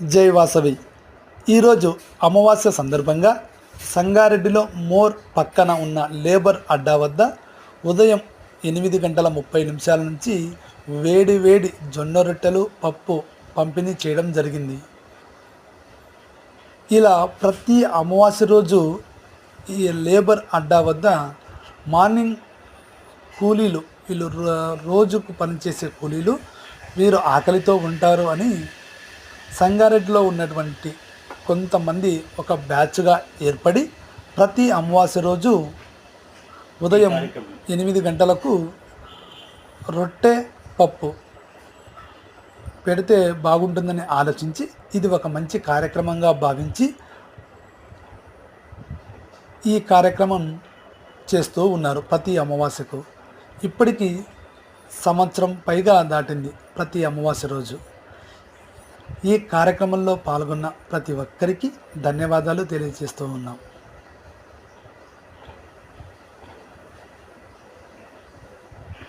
జై వాసవి. ఈరోజు అమావాస్య సందర్భంగా సంగారెడ్డిలో మోర్ పక్కన ఉన్న లేబర్ అడ్డా వద్ద ఉదయం ఎనిమిది గంటల ముప్పై నిమిషాల నుంచి వేడి వేడి జొన్న రొట్టెలు పప్పు పంపిణీ చేయడం జరిగింది. ఇలా ప్రతి అమావాస్య రోజు ఈ లేబర్ అడ్డా వద్ద మార్నింగ్ కూలీలు వీళ్ళు రోజుకు పనిచేసే కూలీలు వీరు ఆకలితో ఉంటారు అని సంగారెడ్డిలో ఉన్నటువంటి కొంతమంది ఒక బ్యాచ్గా ఏర్పడి ప్రతి అమావాస్య రోజు ఉదయం ఎనిమిది గంటలకు రొట్టె పప్పు పెడితే బాగుంటుందని ఆలోచించి ఇది ఒక మంచి కార్యక్రమంగా భావించి ఈ కార్యక్రమం చేస్తూ ఉన్నారు ప్రతి అమావాస్యకు. ఇప్పటికీ సంవత్సరం పైగా దాటింది ప్రతి అమావాస్య రోజు. ఈ కార్యక్రమంలో పాల్గొన్న ప్రతి ఒక్కరికి ధన్యవాదాలు తెలియజేస్తూ ఉన్నాం.